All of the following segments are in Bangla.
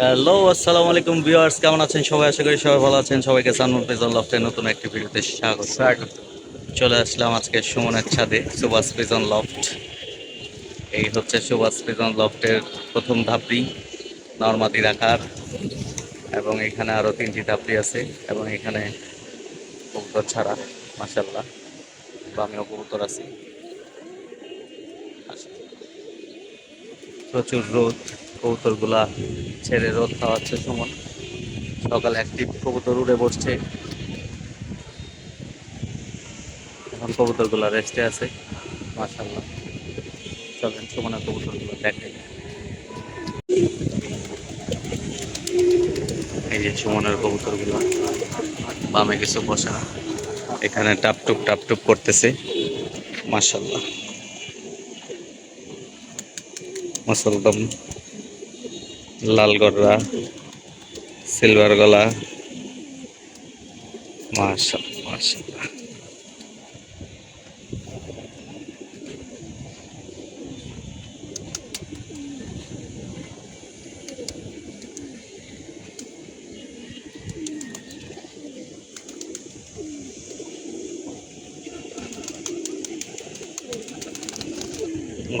হ্যালো আসসালামু আলাইকুম ভিউয়ার্স কেমন আছেন সবাই? আশা করি সবাই ভালো আছেন। সবাইকে সানমুন ফেজল লফটের নতুন একটি ভিডিওতে স্বাগত। স্বাগত। চলে আসলাম আজকে সুমনের ছাদে সুভাষ প্রিজন লফট এই হচ্ছে সুভাষ প্রিজন লফটের প্রথম ধাপড়ি নর্মাদি রাখার। এবং এখানে আরও তিনটি ধাপড়ি আছে এবং এখানে কবুতর ছাড়া মাসাল্লাহ আমিও কবুতর আছি। প্রচুর রোদ। কবুতরগুলা ছেড়ে রোদ খাওয়াচ্ছে সুমন। সকাল একটি কবুতর উড়ে বসছে। এখন কবুতরগুলো রেস্টে আছে। মাশাল্লাহ চলেন সুমনের কবুতরগুলো দেখাই। এই যে সুমনের কবুতরগুলো, বামে কিছু বসা। এখানে টাপটুপ টাপটুপ করতেছে। মাশাল্লাহ মুসলদম লাল গররা সিলভার গলা মাশাল্লাহ। মাশাল্লাহ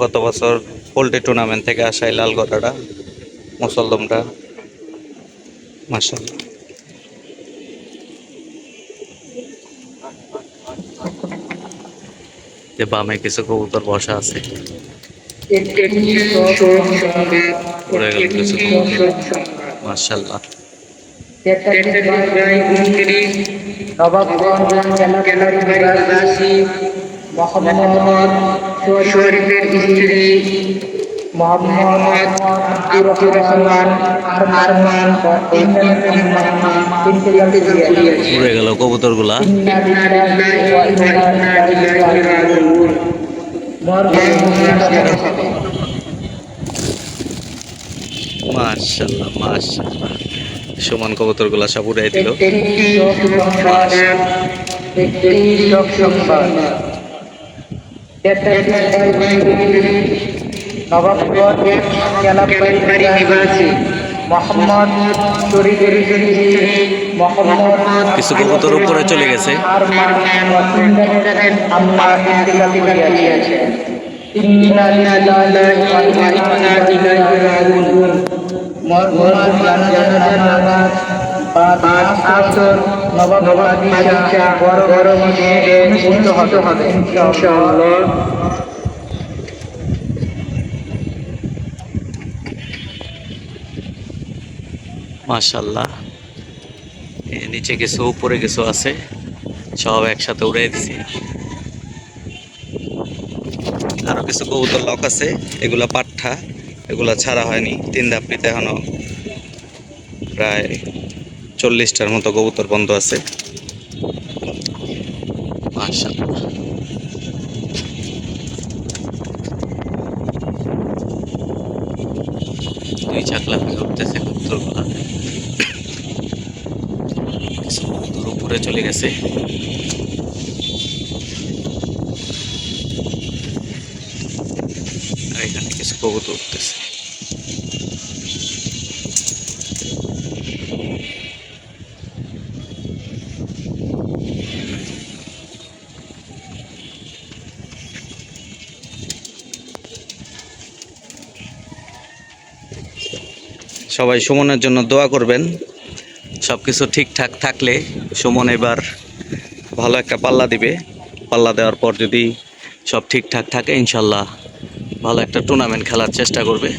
গত বছর পোল্ট্রি টুর্নামেন্ট থেকে আসা লাল গলাটা মুসলদমটা মাসাল্লাহ যে বামে কিছু কবুতর বসা আছে। উড়ে গেল কিছু মাসাল্লাহ শরীফের স্ত্রী মোহাম্মদ আব্দুর রহমান আরমান উড়ে গেল মাশাল্লাহ মাশাল্লাহ সমান কবুতরগুলা সব উড়াই দিল। নিবাসী মোহাম্মদ শরীফের মোহাম্মদ কিছু কবুতর উপরে চলে গেছে। আম্মা ইন্তিকাল করিয়াছে ইন্না লিল্লাহি ওয়া ইন্না ইলাইহি রাজিউন। মরহুমার জানাজা নামাজ। পাঁচ আসর নবাবাদি চা বড় বড় মসজিদে হবে ইনশাআল্লাহ। মাশাল্লাহ নিচে কিছু উপরে কিছু আছে। সব একসাথে উড়াই দিছি। আরও কিছু কবুতর লক আছে, এগুলা পাঠা এগুলা ছাড়া হয়নি। তিন ধাপড়িতে এখনও প্রায় চল্লিশটার মতো কবুতর বন্ধ আছে। মাশাল্লাহ দুই চাকলা হয়ে উঠতেছে কবুতরগুলা কিছু কবুতর উপরে চলে গেছে। আর এখানে কিছু কবুতর উঠতেছে। সবাই সুমনের জন্য দোয়া করবেন। সব কিছু ঠিকঠাক থাকলে সুমন এবার ভালো একটা পাল্লা দিবে। পাল্লা দেওয়ার পর যদি সব ঠিকঠাক থাকে, ইনশাল্লাহ ভালো একটা টুর্নামেন্ট খেলার চেষ্টা করবে।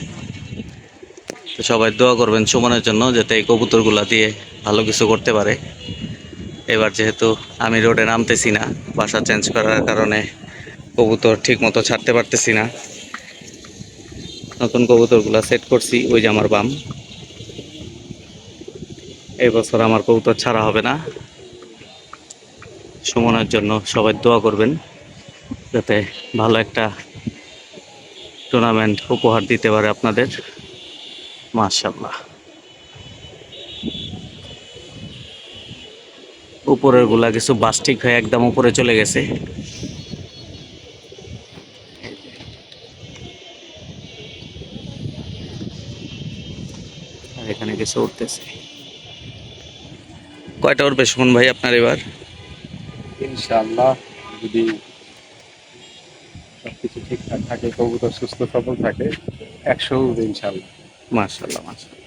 তো সবাই দোয়া করবেন সুমনের জন্য যাতে এই কবুতরগুলা দিয়ে ভালো কিছু করতে পারে। এবার যেহেতু আমি রোডে নামতেছি না, বাসা চেঞ্জ করার কারণে কবুতর ঠিক মতো ছাড়তে পারতেছি না। নতুন কবুতরগুলা সেট করছি, ওই যে আমার বাম। এই বছর আমার কবুতর ছাড়া হবে না। সুমনের জন্য সবাই দোয়া করবেন, যাতে ভালো একটা টুর্নামেন্ট উপহার দিতে পারে আপনাদের। মাশাল্লাহ উপরেরগুলা কিছু বাস্টিক হয়ে একদম উপরে চলে গেছে। এখানে কিছু উঠতেছে। কয়টা উঠবে সুমন ভাই আপনার এবার? ইনশাআল্লাহ যদি সবকিছু ঠিকঠাক থাকে কবুতর সুস্থ সবল থাকে একশো উঠবে ইনশাআল্লাহ। মাশাল্লাহ মাশাল্লাহ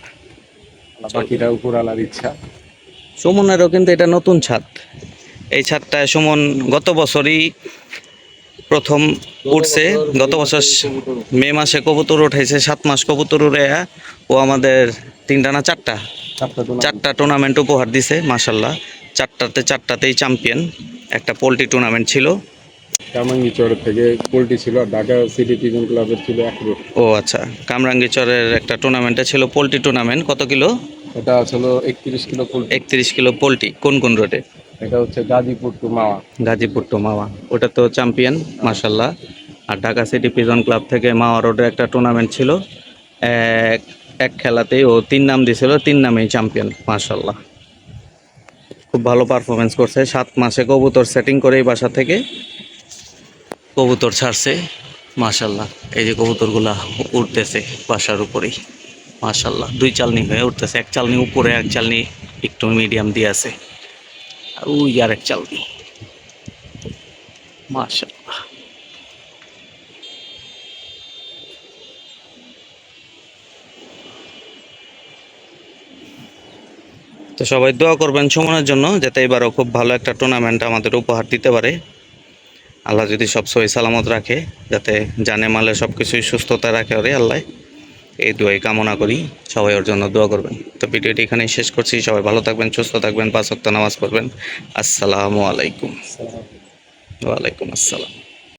বাকিটা উপর আলার ইচ্ছা। সুমনেরও কিন্তু এটা নতুন ছাদ। এই ছাদটায় সুমন গত বছরই প্রথম উঠছে। গত বছর মে মাসে কবুতর উঠেছে সাত মাস কবুতর উড়ে ও আমাদের তিনটা না চারটা চারটা টুর্নামেন্ট উপহার দিছে মাসাল্লাহ চারটাতে চারটাতেই চ্যাম্পিয়ন একটা পোলট্রি টুর্নামেন্ট ছিল। থেকে পোল্ট্রি ছিল আর ঢাকা সিটি পিজন ক্লাবের ছিল এক ও আচ্ছা। কামরাঙ্গীচরের একটা টুর্নামেন্টে ছিল পোলট্রি টুর্নামেন্ট কত কিলো? এটা আসলে একত্রিশ কিলো পোল্ট্রি। একত্রিশ কিলো পোলট্রি। কোন কোন রোডে? এটা হচ্ছে গাজীপুর টু মাওয়া। গাজীপুর টু মাওয়া। ওটা তো চ্যাম্পিয়ন মাসাল্লাহ আর ঢাকা সিটি পিজন ক্লাব থেকে মাওয়া রোডের একটা টুর্নামেন্ট ছিল। এক এক খেলাতেই ও তিন নাম দিয়েছিল তিন নামেই চ্যাম্পিয়ন মাসাল্লাহ খুব ভালো পারফরমেন্স করছে, সাত মাসে কবুতর সেটিং করে এই বাসা থেকে। কবুতর ছাড়ছে মাশাল্লাহ এই যে কবুতরগুলা উঠতেছে বাসার উপরেই মাশাল্লাহ দুই চালনি হয়ে উঠতেছে এক চালনি উপরে, এক চালনি একটু মিডিয়াম দিয়ে আছে, আর ওই আর এক চালনি মাশাল্লাহ তো সবাই দোয়া করবেন সুমনের জন্য যাতে এবারও খুব ভালো একটা টুর্নামেন্ট আমাদের উপহার দিতে পারে। আল্লাহ যদি সব সই সালামত রাখে, যাতে জানে মালে সব কিছুই সুস্থতা রাখে ওরে আল্লাহ। এই দোয়াই কামনা করি, সবাই ওর জন্য দোয়া করবেন। তো ভিডিওটি এখানেই শেষ করছি, সবাই ভালো থাকবেন, সুস্থ থাকবেন, পাঁচ নামাজ পড়বেন। আসসালামু আলাইকুম। ওয়ালাইকুম আসসালাম।